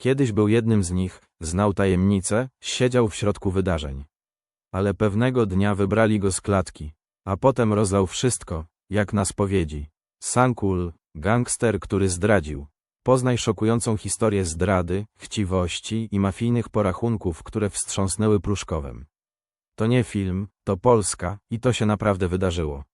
Kiedyś był jednym z nich, znał tajemnicę, siedział w środku wydarzeń. Ale pewnego dnia wybrali go z klatki, a potem rozlał wszystko, jak na spowiedzi. Sankul, gangster, który zdradził. Poznaj szokującą historię zdrady, chciwości i mafijnych porachunków, które wstrząsnęły Pruszkowem. To nie film, to Polska i to się naprawdę wydarzyło.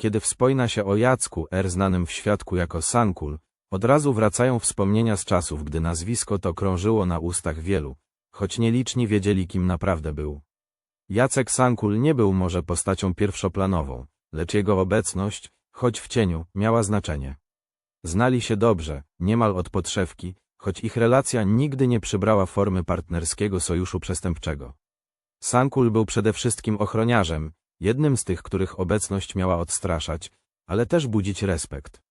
Kiedy wspomina się o Jacku R. znanym w świadku jako Sankul, od razu wracają wspomnienia z czasów, gdy nazwisko to krążyło na ustach wielu, choć nieliczni wiedzieli kim naprawdę był. Jacek Sankul nie był może postacią pierwszoplanową, lecz jego obecność, choć w cieniu, miała znaczenie. Znali się dobrze, niemal od podszewki, choć ich relacja nigdy nie przybrała formy partnerskiego sojuszu przestępczego. Sankul był przede wszystkim ochroniarzem, jednym z tych, których obecność miała odstraszać, ale też budzić respekt.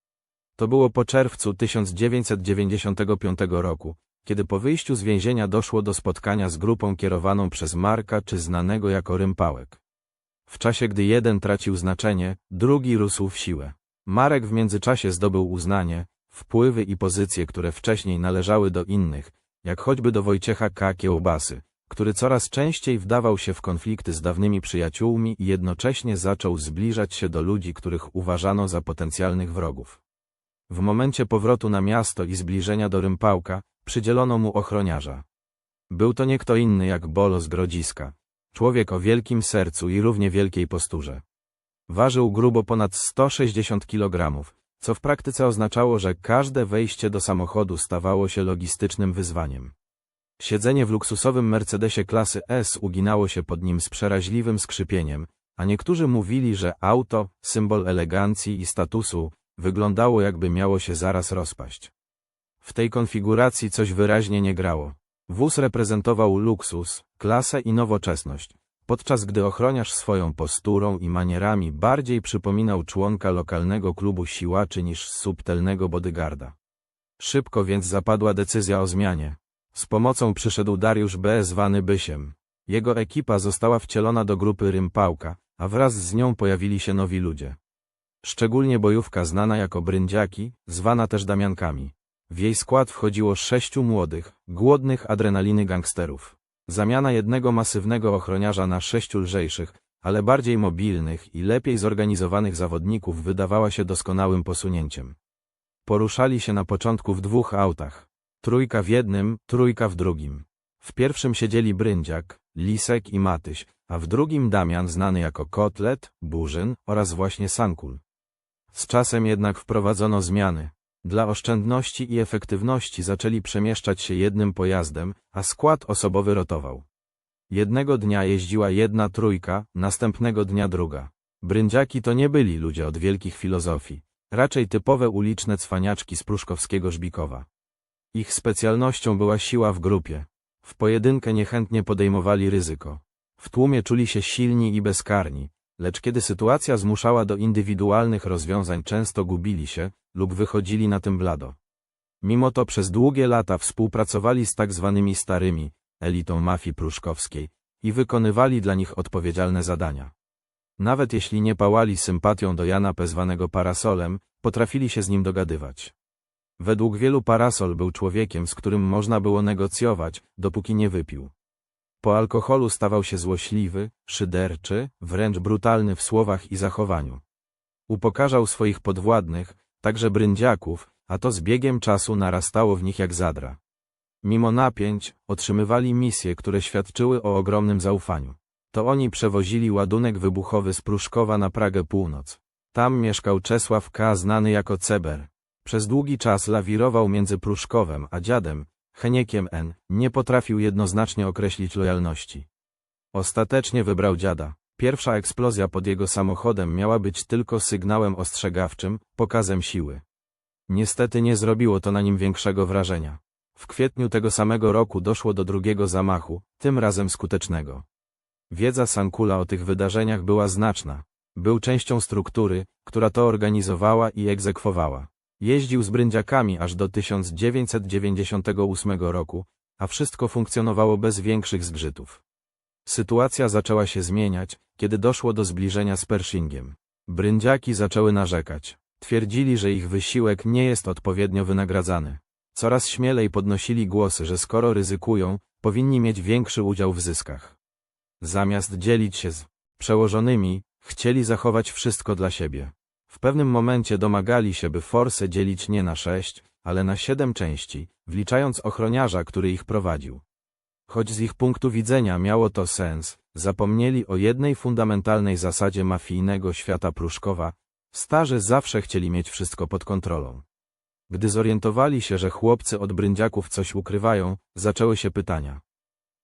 To było po czerwcu 1995 roku, kiedy po wyjściu z więzienia doszło do spotkania z grupą kierowaną przez Marka czy znanego jako Rympałek. W czasie gdy jeden tracił znaczenie, drugi rósł w siłę. Marek w międzyczasie zdobył uznanie, wpływy i pozycje, które wcześniej należały do innych, jak choćby do Wojciecha K. Kiełbasy, który coraz częściej wdawał się w konflikty z dawnymi przyjaciółmi i jednocześnie zaczął zbliżać się do ludzi, których uważano za potencjalnych wrogów. W momencie powrotu na miasto i zbliżenia do Rympałka, przydzielono mu ochroniarza. Był to nie kto inny jak Bolo z Grodziska, człowiek o wielkim sercu i równie wielkiej posturze. Ważył grubo ponad 160 kg, co w praktyce oznaczało, że każde wejście do samochodu stawało się logistycznym wyzwaniem. Siedzenie w luksusowym Mercedesie klasy S uginało się pod nim z przeraźliwym skrzypieniem, a niektórzy mówili, że auto, symbol elegancji i statusu, wyglądało jakby miało się zaraz rozpaść. W tej konfiguracji coś wyraźnie nie grało. Wóz reprezentował luksus, klasę i nowoczesność, podczas gdy ochroniarz swoją posturą i manierami bardziej przypominał członka lokalnego klubu siłaczy niż subtelnego bodyguarda. Szybko więc zapadła decyzja o zmianie. Z pomocą przyszedł Dariusz B. zwany Bysiem. Jego ekipa została wcielona do grupy Rympałka, a wraz z nią pojawili się nowi ludzie. Szczególnie bojówka znana jako Bryndziaki, zwana też Damiankami. W jej skład wchodziło sześciu młodych, głodnych adrenaliny gangsterów. Zamiana jednego masywnego ochroniarza na sześciu lżejszych, ale bardziej mobilnych i lepiej zorganizowanych zawodników wydawała się doskonałym posunięciem. Poruszali się na początku w dwóch autach. Trójka w jednym, trójka w drugim. W pierwszym siedzieli Bryndziak, Lisek i Matyś, a w drugim Damian znany jako Kotlet, Burzyn oraz właśnie Sankul. Z czasem jednak wprowadzono zmiany. Dla oszczędności i efektywności zaczęli przemieszczać się jednym pojazdem, a skład osobowy rotował. Jednego dnia jeździła jedna trójka, następnego dnia druga. Bryndziaki to nie byli ludzie od wielkich filozofii, raczej typowe uliczne cwaniaczki z pruszkowskiego Żbikowa. Ich specjalnością była siła w grupie. W pojedynkę niechętnie podejmowali ryzyko. W tłumie czuli się silni i bezkarni, lecz kiedy sytuacja zmuszała do indywidualnych rozwiązań często gubili się lub wychodzili na tym blado. Mimo to przez długie lata współpracowali z tak zwanymi starymi, elitą mafii pruszkowskiej i wykonywali dla nich odpowiedzialne zadania. Nawet jeśli nie pałali sympatią do Jana P. zwanego parasolem, potrafili się z nim dogadywać. Według wielu parasol był człowiekiem, z którym można było negocjować, dopóki nie wypił. Po alkoholu stawał się złośliwy, szyderczy, wręcz brutalny w słowach i zachowaniu. Upokarzał swoich podwładnych, także bryndziaków, a to z biegiem czasu narastało w nich jak zadra. Mimo napięć, otrzymywali misje, które świadczyły o ogromnym zaufaniu. To oni przewozili ładunek wybuchowy z Pruszkowa na Pragę Północ. Tam mieszkał Czesław K. znany jako Ceber. Przez długi czas lawirował między Pruszkowem a dziadem, Heniekiem N. Nie potrafił jednoznacznie określić lojalności. Ostatecznie wybrał dziada. Pierwsza eksplozja pod jego samochodem miała być tylko sygnałem ostrzegawczym, pokazem siły. Niestety nie zrobiło to na nim większego wrażenia. W kwietniu tego samego roku doszło do drugiego zamachu, tym razem skutecznego. Wiedza Sankula o tych wydarzeniach była znaczna. Był częścią struktury, która to organizowała i egzekwowała. Jeździł z bryndziakami aż do 1998 roku, a wszystko funkcjonowało bez większych zgrzytów. Sytuacja zaczęła się zmieniać, kiedy doszło do zbliżenia z Pershingiem. Bryndziaki zaczęły narzekać. Twierdzili, że ich wysiłek nie jest odpowiednio wynagradzany. Coraz śmielej podnosili głosy, że skoro ryzykują, powinni mieć większy udział w zyskach. Zamiast dzielić się z przełożonymi, chcieli zachować wszystko dla siebie. W pewnym momencie domagali się, by forsę dzielić nie na sześć, ale na siedem części, wliczając ochroniarza, który ich prowadził. Choć z ich punktu widzenia miało to sens, zapomnieli o jednej fundamentalnej zasadzie mafijnego świata Pruszkowa, starzy zawsze chcieli mieć wszystko pod kontrolą. Gdy zorientowali się, że chłopcy od bryndziaków coś ukrywają, zaczęły się pytania.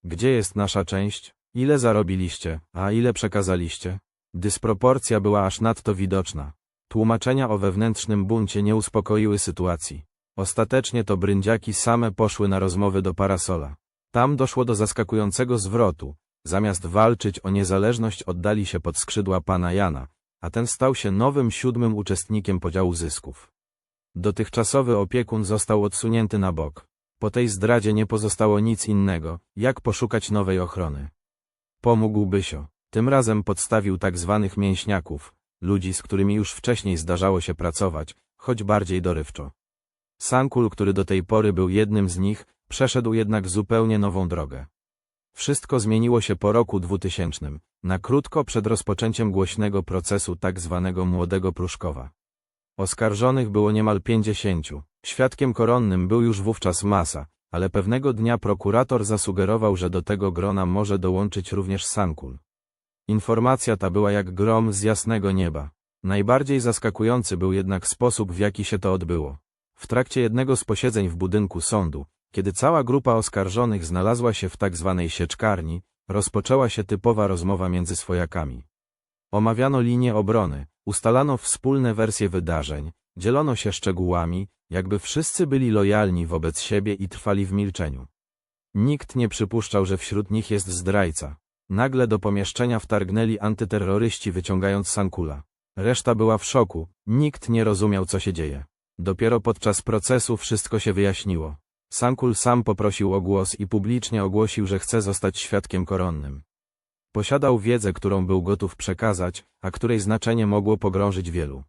Gdzie jest nasza część? Ile zarobiliście, a ile przekazaliście? Dysproporcja była aż nadto widoczna. Tłumaczenia o wewnętrznym buncie nie uspokoiły sytuacji. Ostatecznie to bryndziaki same poszły na rozmowy do parasola. Tam doszło do zaskakującego zwrotu. Zamiast walczyć o niezależność oddali się pod skrzydła pana Jana, a ten stał się nowym siódmym uczestnikiem podziału zysków. Dotychczasowy opiekun został odsunięty na bok. Po tej zdradzie nie pozostało nic innego, jak poszukać nowej ochrony. Pomógł Bysio. Tym razem podstawił tak zwanych mięśniaków, ludzi, z którymi już wcześniej zdarzało się pracować, choć bardziej dorywczo. Sankul, który do tej pory był jednym z nich, przeszedł jednak zupełnie nową drogę. Wszystko zmieniło się po roku 2000, na krótko przed rozpoczęciem głośnego procesu tak zwanego Młodego Pruszkowa. Oskarżonych było niemal pięćdziesięciu. Świadkiem koronnym był już wówczas Masa, ale pewnego dnia prokurator zasugerował, że do tego grona może dołączyć również Sankul. Informacja ta była jak grom z jasnego nieba. Najbardziej zaskakujący był jednak sposób, w jaki się to odbyło. W trakcie jednego z posiedzeń w budynku sądu, kiedy cała grupa oskarżonych znalazła się w tak zwanej sieczkarni, rozpoczęła się typowa rozmowa między swojakami. Omawiano linię obrony, ustalano wspólne wersje wydarzeń, dzielono się szczegółami, jakby wszyscy byli lojalni wobec siebie i trwali w milczeniu. Nikt nie przypuszczał, że wśród nich jest zdrajca. Nagle do pomieszczenia wtargnęli antyterroryści wyciągając Sankula. Reszta była w szoku, nikt nie rozumiał co się dzieje. Dopiero podczas procesu wszystko się wyjaśniło. Sankul sam poprosił o głos i publicznie ogłosił, że chce zostać świadkiem koronnym. Posiadał wiedzę, którą był gotów przekazać, a której znaczenie mogło pogrążyć wielu.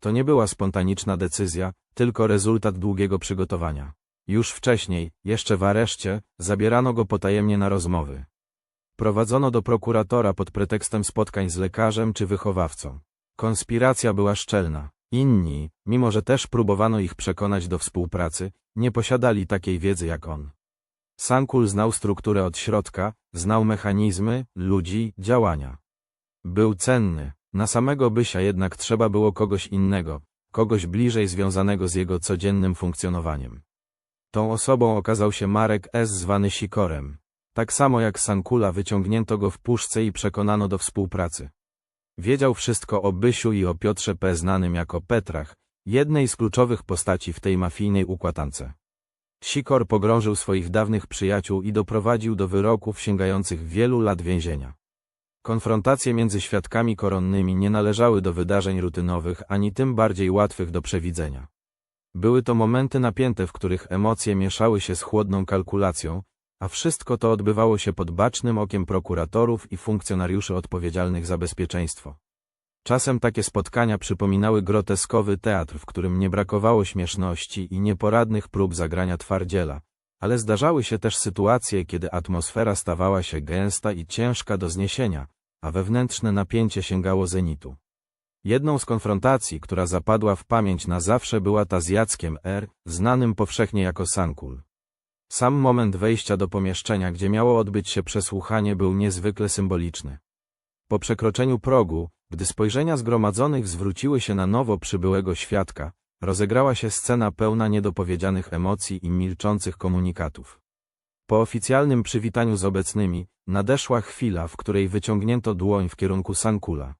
To nie była spontaniczna decyzja, tylko rezultat długiego przygotowania. Już wcześniej, jeszcze w areszcie, zabierano go potajemnie na rozmowy. Prowadzono do prokuratora pod pretekstem spotkań z lekarzem czy wychowawcą. Konspiracja była szczelna. Inni, mimo że też próbowano ich przekonać do współpracy, nie posiadali takiej wiedzy jak on. Sankul znał strukturę od środka, znał mechanizmy, ludzi, działania. Był cenny, na samego Bysia jednak trzeba było kogoś innego, kogoś bliżej związanego z jego codziennym funkcjonowaniem. Tą osobą okazał się Marek S. zwany Sikorem. Tak samo jak Sankula wyciągnięto go w puszce i przekonano do współpracy. Wiedział wszystko o Bysiu i o Piotrze P. znanym jako Petrach, jednej z kluczowych postaci w tej mafijnej układance. Sikor pogrążył swoich dawnych przyjaciół i doprowadził do wyroków sięgających wielu lat więzienia. Konfrontacje między świadkami koronnymi nie należały do wydarzeń rutynowych, ani tym bardziej łatwych do przewidzenia. Były to momenty napięte, w których emocje mieszały się z chłodną kalkulacją, a wszystko to odbywało się pod bacznym okiem prokuratorów i funkcjonariuszy odpowiedzialnych za bezpieczeństwo. Czasem takie spotkania przypominały groteskowy teatr, w którym nie brakowało śmieszności i nieporadnych prób zagrania twardziela, ale zdarzały się też sytuacje, kiedy atmosfera stawała się gęsta i ciężka do zniesienia, a wewnętrzne napięcie sięgało zenitu. Jedną z konfrontacji, która zapadła w pamięć na zawsze była ta z Jackiem R., znanym powszechnie jako Sankul. Sam moment wejścia do pomieszczenia, gdzie miało odbyć się przesłuchanie, był niezwykle symboliczny. Po przekroczeniu progu, gdy spojrzenia zgromadzonych zwróciły się na nowo przybyłego świadka, rozegrała się scena pełna niedopowiedzianych emocji i milczących komunikatów. Po oficjalnym przywitaniu z obecnymi, nadeszła chwila, w której wyciągnięto dłoń w kierunku Sankula.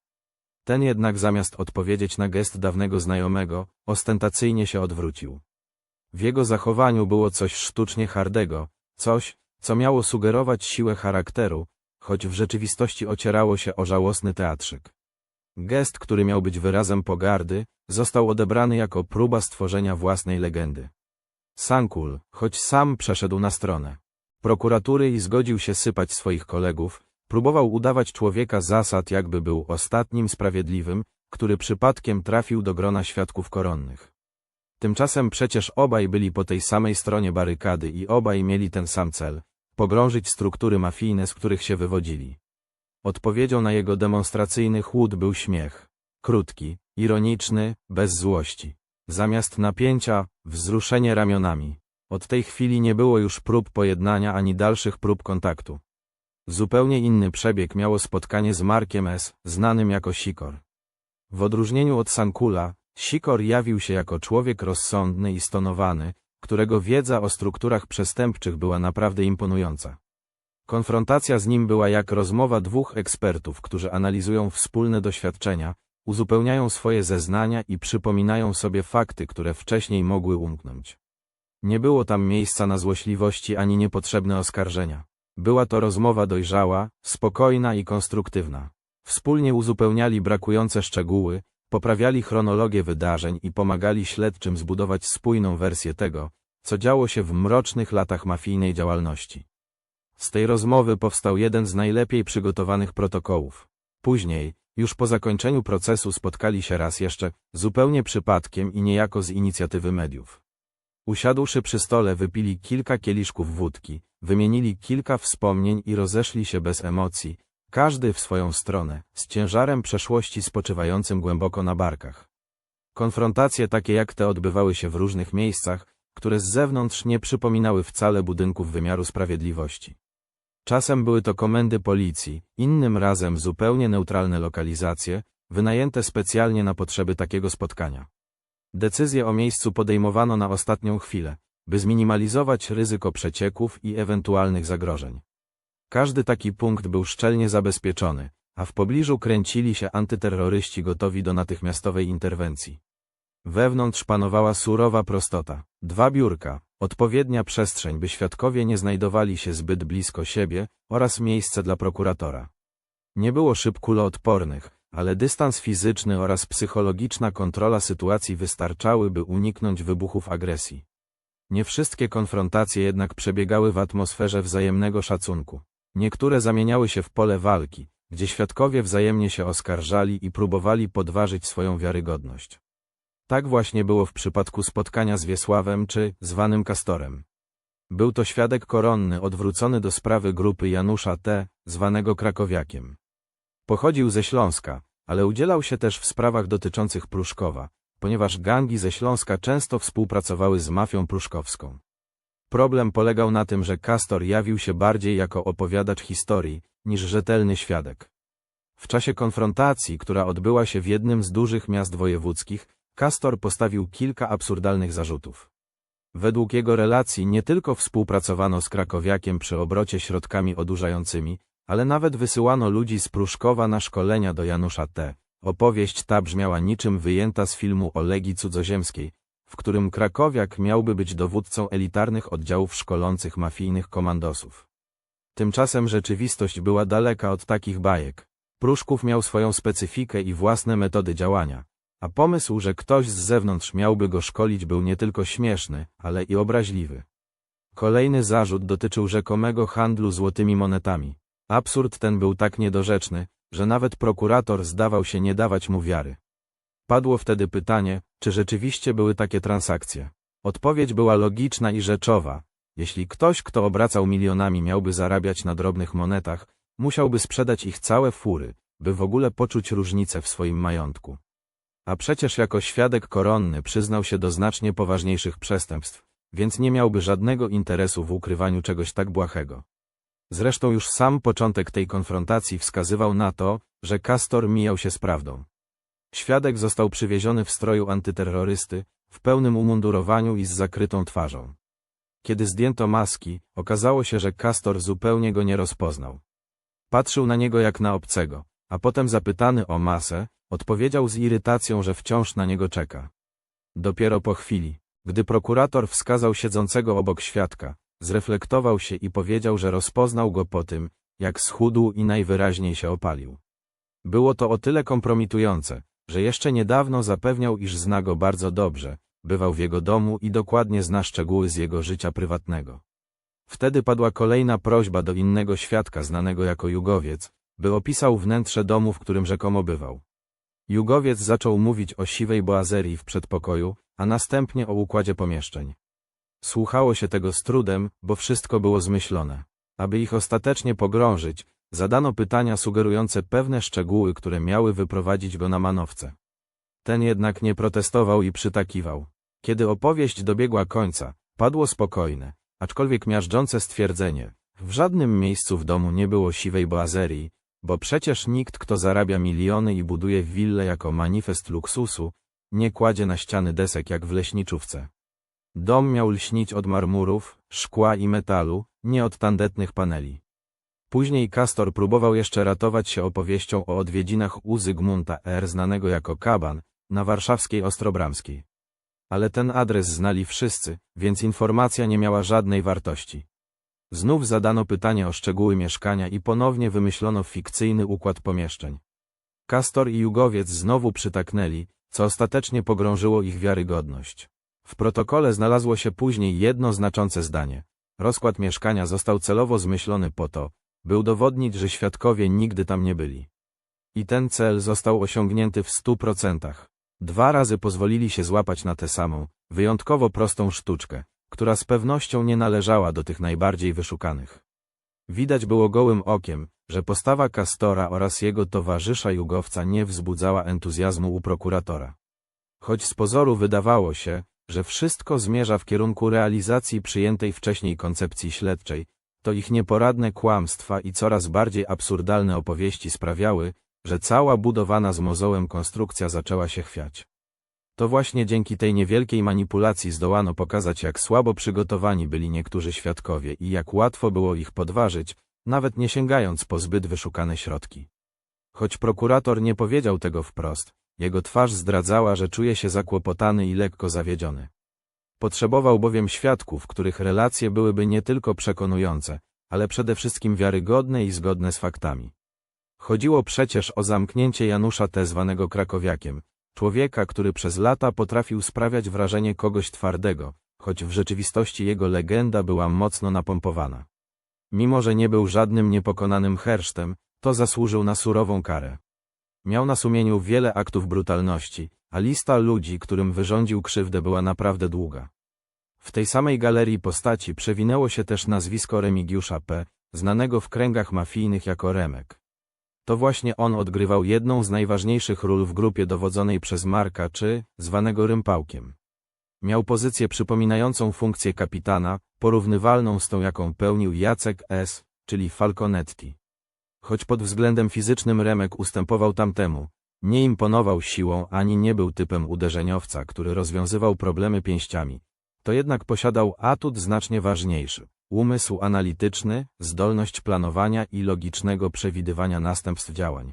Ten jednak zamiast odpowiedzieć na gest dawnego znajomego, ostentacyjnie się odwrócił. W jego zachowaniu było coś sztucznie hardego, coś, co miało sugerować siłę charakteru, choć w rzeczywistości ocierało się o żałosny teatrzyk. Gest, który miał być wyrazem pogardy, został odebrany jako próba stworzenia własnej legendy. Sankul, choć sam przeszedł na stronę prokuratury i zgodził się sypać swoich kolegów, Próbował udawać człowieka zasad, jakby był ostatnim sprawiedliwym, który przypadkiem trafił do grona świadków koronnych. Tymczasem przecież obaj byli po tej samej stronie barykady i obaj mieli ten sam cel pogrążyć struktury mafijne, z których się wywodzili. Odpowiedzią na jego demonstracyjny chłód był śmiech. Krótki, ironiczny, bez złości. Zamiast napięcia, wzruszenie ramionami. Od tej chwili nie było już prób pojednania ani dalszych prób kontaktu. Zupełnie inny przebieg miało spotkanie z Markiem S., znanym jako Sikor. W odróżnieniu od Sankula, Sikor jawił się jako człowiek rozsądny i stonowany, którego wiedza o strukturach przestępczych była naprawdę imponująca. Konfrontacja z nim była jak rozmowa dwóch ekspertów, którzy analizują wspólne doświadczenia, uzupełniają swoje zeznania i przypominają sobie fakty, które wcześniej mogły umknąć. Nie było tam miejsca na złośliwości ani niepotrzebne oskarżenia. Była to rozmowa dojrzała, spokojna i konstruktywna. Wspólnie uzupełniali brakujące szczegóły, poprawiali chronologię wydarzeń i pomagali śledczym zbudować spójną wersję tego, co działo się w mrocznych latach mafijnej działalności. Z tej rozmowy powstał jeden z najlepiej przygotowanych protokołów. Później, już po zakończeniu procesu spotkali się raz jeszcze, zupełnie przypadkiem i niejako z inicjatywy mediów. Usiadłszy przy stole wypili kilka kieliszków wódki, wymienili kilka wspomnień i rozeszli się bez emocji, każdy w swoją stronę, z ciężarem przeszłości spoczywającym głęboko na barkach. Konfrontacje takie jak te odbywały się w różnych miejscach, które z zewnątrz nie przypominały wcale budynków wymiaru sprawiedliwości. Czasem były to komendy policji, innym razem zupełnie neutralne lokalizacje, wynajęte specjalnie na potrzeby takiego spotkania. Decyzje o miejscu podejmowano na ostatnią chwilę, by zminimalizować ryzyko przecieków i ewentualnych zagrożeń. Każdy taki punkt był szczelnie zabezpieczony, a w pobliżu kręcili się antyterroryści gotowi do natychmiastowej interwencji. Wewnątrz panowała surowa prostota. Dwa biurka, odpowiednia przestrzeń, by świadkowie nie znajdowali się zbyt blisko siebie oraz miejsce dla prokuratora. Nie było szyb kuloodpornych, ale dystans fizyczny oraz psychologiczna kontrola sytuacji wystarczały, by uniknąć wybuchów agresji. Nie wszystkie konfrontacje jednak przebiegały w atmosferze wzajemnego szacunku. Niektóre zamieniały się w pole walki, gdzie świadkowie wzajemnie się oskarżali i próbowali podważyć swoją wiarygodność. Tak właśnie było w przypadku spotkania z Wiesławem czy zwanym Kastorem. Był to świadek koronny odwrócony do sprawy grupy Janusza T., zwanego Krakowiakiem. Pochodził ze Śląska, ale udzielał się też w sprawach dotyczących Pruszkowa, ponieważ gangi ze Śląska często współpracowały z mafią pruszkowską. Problem polegał na tym, że Kastor jawił się bardziej jako opowiadacz historii, niż rzetelny świadek. W czasie konfrontacji, która odbyła się w jednym z dużych miast wojewódzkich, Kastor postawił kilka absurdalnych zarzutów. Według jego relacji nie tylko współpracowano z Krakowiakiem przy obrocie środkami odurzającymi, ale nawet wysyłano ludzi z Pruszkowa na szkolenia do Janusza T. Opowieść ta brzmiała niczym wyjęta z filmu o Legii Cudzoziemskiej, w którym Krakowiak miałby być dowódcą elitarnych oddziałów szkolących mafijnych komandosów. Tymczasem rzeczywistość była daleka od takich bajek. Pruszków miał swoją specyfikę i własne metody działania. A pomysł, że ktoś z zewnątrz miałby go szkolić był nie tylko śmieszny, ale i obraźliwy. Kolejny zarzut dotyczył rzekomego handlu złotymi monetami. Absurd ten był tak niedorzeczny, że nawet prokurator zdawał się nie dawać mu wiary. Padło wtedy pytanie, czy rzeczywiście były takie transakcje. Odpowiedź była logiczna i rzeczowa. Jeśli ktoś, kto obracał milionami miałby zarabiać na drobnych monetach, musiałby sprzedać ich całe fury, by w ogóle poczuć różnicę w swoim majątku. A przecież jako świadek koronny przyznał się do znacznie poważniejszych przestępstw, więc nie miałby żadnego interesu w ukrywaniu czegoś tak błahego. Zresztą już sam początek tej konfrontacji wskazywał na to, że Castor mijał się z prawdą. Świadek został przywieziony w stroju antyterrorysty, w pełnym umundurowaniu i z zakrytą twarzą. Kiedy zdjęto maski, okazało się, że Castor zupełnie go nie rozpoznał. Patrzył na niego jak na obcego, a potem zapytany o masę, odpowiedział z irytacją, że wciąż na niego czeka. Dopiero po chwili, gdy prokurator wskazał siedzącego obok świadka, zreflektował się i powiedział, że rozpoznał go po tym, jak schudł i najwyraźniej się opalił. Było to o tyle kompromitujące, że jeszcze niedawno zapewniał, iż zna go bardzo dobrze, bywał w jego domu i dokładnie zna szczegóły z jego życia prywatnego. Wtedy padła kolejna prośba do innego świadka znanego jako Jugowiec, by opisał wnętrze domu, w którym rzekomo bywał. Jugowiec zaczął mówić o siwej boazerii w przedpokoju, a następnie o układzie pomieszczeń. Słuchało się tego z trudem, bo wszystko było zmyślone. Aby ich ostatecznie pogrążyć, zadano pytania sugerujące pewne szczegóły, które miały wyprowadzić go na manowce. Ten jednak nie protestował i przytakiwał. Kiedy opowieść dobiegła końca, padło spokojne, aczkolwiek miażdżące stwierdzenie. W żadnym miejscu w domu nie było siwej boazerii, bo przecież nikt, kto zarabia miliony i buduje willę jako manifest luksusu, nie kładzie na ściany desek jak w leśniczówce. Dom miał lśnić od marmurów, szkła i metalu, nie od tandetnych paneli. Później Kastor próbował jeszcze ratować się opowieścią o odwiedzinach u Zygmunta R. znanego jako Kaban, na warszawskiej Ostrobramskiej. Ale ten adres znali wszyscy, więc informacja nie miała żadnej wartości. Znów zadano pytanie o szczegóły mieszkania i ponownie wymyślono fikcyjny układ pomieszczeń. Kastor i Jugowiec znowu przytaknęli, co ostatecznie pogrążyło ich wiarygodność. W protokole znalazło się później jedno znaczące zdanie. Rozkład mieszkania został celowo zmyślony po to, by udowodnić, że świadkowie nigdy tam nie byli. I ten cel został osiągnięty w stu procentach. Dwa razy pozwolili się złapać na tę samą, wyjątkowo prostą sztuczkę, która z pewnością nie należała do tych najbardziej wyszukanych. Widać było gołym okiem, że postawa Kastora oraz jego towarzysza Jugowca nie wzbudzała entuzjazmu u prokuratora. Choć z pozoru wydawało się, że wszystko zmierza w kierunku realizacji przyjętej wcześniej koncepcji śledczej, to ich nieporadne kłamstwa i coraz bardziej absurdalne opowieści sprawiały, że cała budowana z mozołem konstrukcja zaczęła się chwiać. To właśnie dzięki tej niewielkiej manipulacji zdołano pokazać, jak słabo przygotowani byli niektórzy świadkowie i jak łatwo było ich podważyć, nawet nie sięgając po zbyt wyszukane środki. Choć prokurator nie powiedział tego wprost, jego twarz zdradzała, że czuje się zakłopotany i lekko zawiedziony. Potrzebował bowiem świadków, których relacje byłyby nie tylko przekonujące, ale przede wszystkim wiarygodne i zgodne z faktami. Chodziło przecież o zamknięcie Janusza T. zwanego Krakowiakiem, człowieka, który przez lata potrafił sprawiać wrażenie kogoś twardego, choć w rzeczywistości jego legenda była mocno napompowana. Mimo, że nie był żadnym niepokonanym hersztem, to zasłużył na surową karę. Miał na sumieniu wiele aktów brutalności, a lista ludzi, którym wyrządził krzywdę była naprawdę długa. W tej samej galerii postaci przewinęło się też nazwisko Remigiusza P., znanego w kręgach mafijnych jako Remek. To właśnie on odgrywał jedną z najważniejszych ról w grupie dowodzonej przez Marka czy, zwanego Rympałkiem. Miał pozycję przypominającą funkcję kapitana, porównywalną z tą jaką pełnił Jacek S., czyli Falconetti. Choć pod względem fizycznym Remek ustępował tamtemu, nie imponował siłą ani nie był typem uderzeniowca, który rozwiązywał problemy pięściami. To jednak posiadał atut znacznie ważniejszy. Umysł analityczny, zdolność planowania i logicznego przewidywania następstw działań.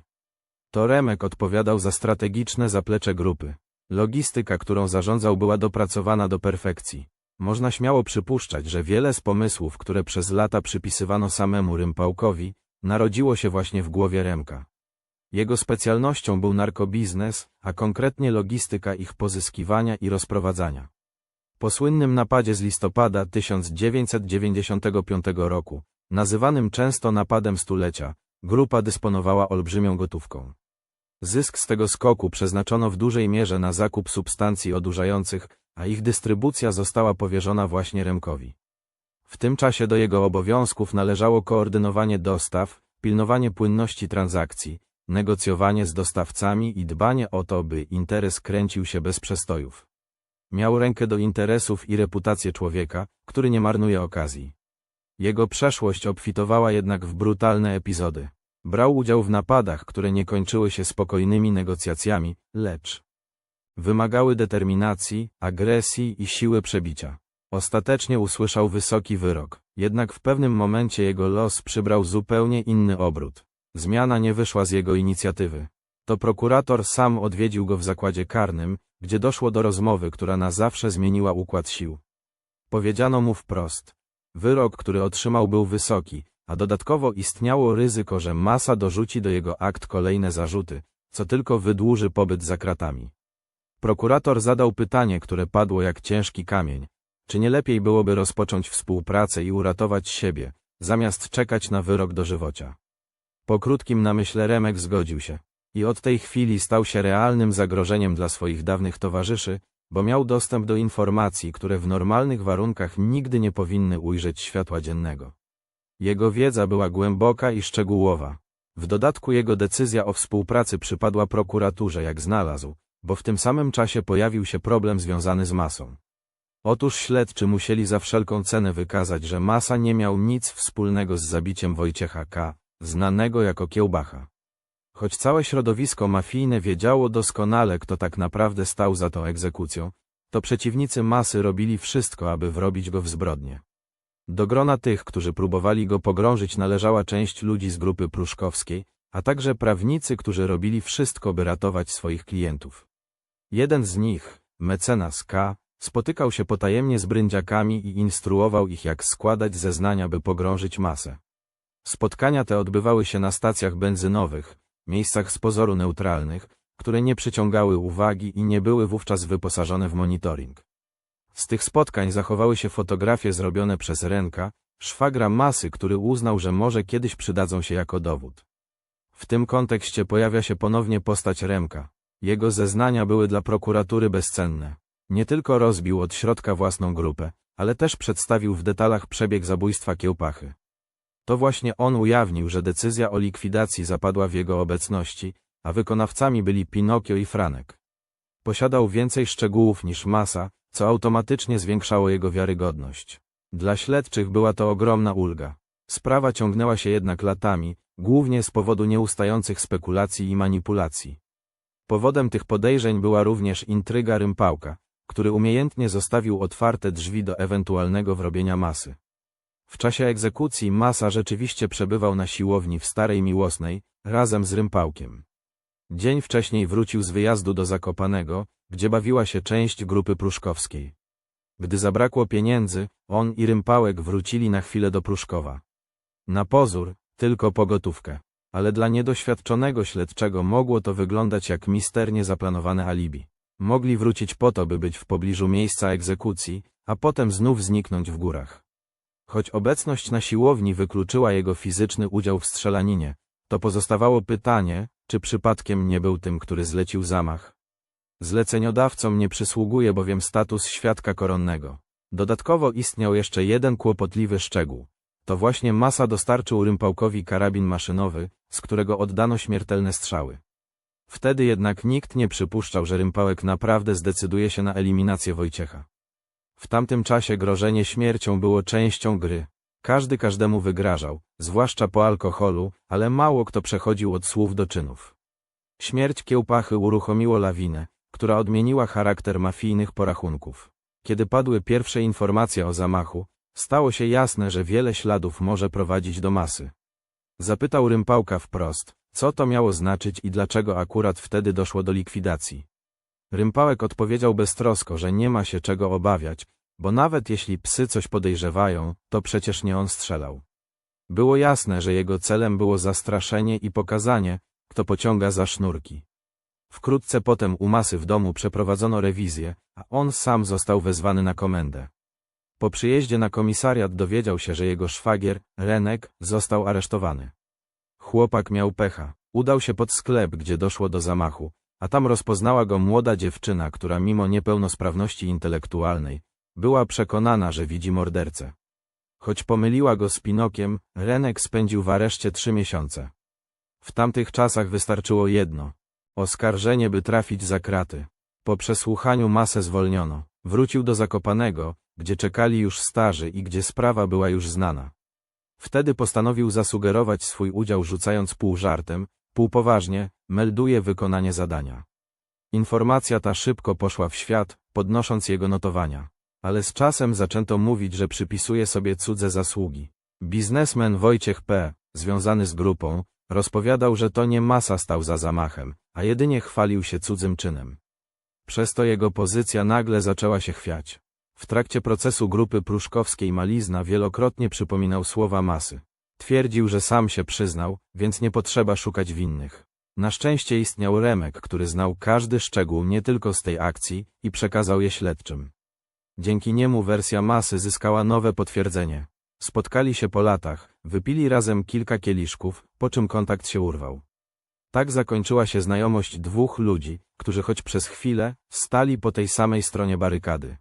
To Remek odpowiadał za strategiczne zaplecze grupy. Logistyka, którą zarządzał była dopracowana do perfekcji. Można śmiało przypuszczać, że wiele z pomysłów, które przez lata przypisywano samemu Rympałkowi, narodziło się właśnie w głowie Remka. Jego specjalnością był narkobiznes, a konkretnie logistyka ich pozyskiwania i rozprowadzania. Po słynnym napadzie z listopada 1995 roku, nazywanym często napadem stulecia, grupa dysponowała olbrzymią gotówką. Zysk z tego skoku przeznaczono w dużej mierze na zakup substancji odurzających, a ich dystrybucja została powierzona właśnie Remkowi. W tym czasie do jego obowiązków należało koordynowanie dostaw, pilnowanie płynności transakcji, negocjowanie z dostawcami i dbanie o to, by interes kręcił się bez przestojów. Miał rękę do interesów i reputację człowieka, który nie marnuje okazji. Jego przeszłość obfitowała jednak w brutalne epizody. Brał udział w napadach, które nie kończyły się spokojnymi negocjacjami, lecz wymagały determinacji, agresji i siły przebicia. Ostatecznie usłyszał wysoki wyrok, jednak w pewnym momencie jego los przybrał zupełnie inny obrót. Zmiana nie wyszła z jego inicjatywy. To prokurator sam odwiedził go w zakładzie karnym, gdzie doszło do rozmowy, która na zawsze zmieniła układ sił. Powiedziano mu wprost. Wyrok, który otrzymał był wysoki, a dodatkowo istniało ryzyko, że masa dorzuci do jego akt kolejne zarzuty, co tylko wydłuży pobyt za kratami. Prokurator zadał pytanie, które padło jak ciężki kamień. Czy nie lepiej byłoby rozpocząć współpracę i uratować siebie, zamiast czekać na wyrok dożywocia? Po krótkim namyśle Remek zgodził się. I od tej chwili stał się realnym zagrożeniem dla swoich dawnych towarzyszy, bo miał dostęp do informacji, które w normalnych warunkach nigdy nie powinny ujrzeć światła dziennego. Jego wiedza była głęboka i szczegółowa. W dodatku jego decyzja o współpracy przypadła prokuraturze jak znalazł, bo w tym samym czasie pojawił się problem związany z masą. Otóż śledczy musieli za wszelką cenę wykazać, że masa nie miał nic wspólnego z zabiciem Wojciecha K., znanego jako Kiełbacha. Choć całe środowisko mafijne wiedziało doskonale, kto tak naprawdę stał za tą egzekucją, to przeciwnicy masy robili wszystko, aby wrobić go w zbrodnie. Do grona tych, którzy próbowali go pogrążyć należała część ludzi z grupy pruszkowskiej, a także prawnicy, którzy robili wszystko, by ratować swoich klientów. Jeden z nich, mecenas K., spotykał się potajemnie z bryndziakami i instruował ich jak składać zeznania, by pogrążyć masę. Spotkania te odbywały się na stacjach benzynowych, miejscach z pozoru neutralnych, które nie przyciągały uwagi i nie były wówczas wyposażone w monitoring. Z tych spotkań zachowały się fotografie zrobione przez Renka, szwagra masy, który uznał, że może kiedyś przydadzą się jako dowód. W tym kontekście pojawia się ponownie postać Remka. Jego zeznania były dla prokuratury bezcenne. Nie tylko rozbił od środka własną grupę, ale też przedstawił w detalach przebieg zabójstwa Kiełpachy. To właśnie on ujawnił, że decyzja o likwidacji zapadła w jego obecności, a wykonawcami byli Pinokio i Franek. Posiadał więcej szczegółów niż masa, co automatycznie zwiększało jego wiarygodność. Dla śledczych była to ogromna ulga. Sprawa ciągnęła się jednak latami, głównie z powodu nieustających spekulacji i manipulacji. Powodem tych podejrzeń była również intryga Rympałka, który umiejętnie zostawił otwarte drzwi do ewentualnego wrobienia masy. W czasie egzekucji Masa rzeczywiście przebywał na siłowni w Starej Miłosnej, razem z Rympałkiem. Dzień wcześniej wrócił z wyjazdu do Zakopanego, gdzie bawiła się część grupy pruszkowskiej. Gdy zabrakło pieniędzy, on i Rympałek wrócili na chwilę do Pruszkowa. Na pozór, tylko po gotówkę, ale dla niedoświadczonego śledczego mogło to wyglądać jak misternie zaplanowane alibi. Mogli wrócić po to, by być w pobliżu miejsca egzekucji, a potem znów zniknąć w górach. Choć obecność na siłowni wykluczyła jego fizyczny udział w strzelaninie, to pozostawało pytanie, czy przypadkiem nie był tym, który zlecił zamach. Zleceniodawcom nie przysługuje bowiem status świadka koronnego. Dodatkowo istniał jeszcze jeden kłopotliwy szczegół. To właśnie Masa dostarczył Rympałkowi karabin maszynowy, z którego oddano śmiertelne strzały. Wtedy jednak nikt nie przypuszczał, że Rympałek naprawdę zdecyduje się na eliminację Wojciecha. W tamtym czasie grożenie śmiercią było częścią gry. Każdy każdemu wygrażał, zwłaszcza po alkoholu, ale mało kto przechodził od słów do czynów. Śmierć kiełpachy uruchomiło lawinę, która odmieniła charakter mafijnych porachunków. Kiedy padły pierwsze informacje o zamachu, stało się jasne, że wiele śladów może prowadzić do masy. Zapytał Rympałka wprost, co to miało znaczyć i dlaczego akurat wtedy doszło do likwidacji. Rympałek odpowiedział beztrosko, że nie ma się czego obawiać, bo nawet jeśli psy coś podejrzewają, to przecież nie on strzelał. Było jasne, że jego celem było zastraszenie i pokazanie, kto pociąga za sznurki. Wkrótce potem u masy w domu przeprowadzono rewizję, a on sam został wezwany na komendę. Po przyjeździe na komisariat dowiedział się, że jego szwagier, Renek, został aresztowany. Chłopak miał pecha. Udał się pod sklep, gdzie doszło do zamachu, a tam rozpoznała go młoda dziewczyna, która mimo niepełnosprawności intelektualnej, była przekonana, że widzi mordercę. Choć pomyliła go z Pinokiem, Renek spędził w areszcie trzy miesiące. W tamtych czasach wystarczyło jedno. Oskarżenie, by trafić za kraty. Po przesłuchaniu masę zwolniono. Wrócił do Zakopanego, gdzie czekali już starzy i gdzie sprawa była już znana. Wtedy postanowił zasugerować swój udział rzucając pół żartem, pół poważnie, melduje wykonanie zadania. Informacja ta szybko poszła w świat, podnosząc jego notowania. Ale z czasem zaczęto mówić, że przypisuje sobie cudze zasługi. Biznesmen Wojciech P., związany z grupą, rozpowiadał, że to nie masa stał za zamachem, a jedynie chwalił się cudzym czynem. Przez to jego pozycja nagle zaczęła się chwiać. W trakcie procesu grupy pruszkowskiej Malizna wielokrotnie przypominał słowa masy. Twierdził, że sam się przyznał, więc nie potrzeba szukać winnych. Na szczęście istniał Remek, który znał każdy szczegół nie tylko z tej akcji i przekazał je śledczym. Dzięki niemu wersja masy zyskała nowe potwierdzenie. Spotkali się po latach, wypili razem kilka kieliszków, po czym kontakt się urwał. Tak zakończyła się znajomość dwóch ludzi, którzy choć przez chwilę stali po tej samej stronie barykady.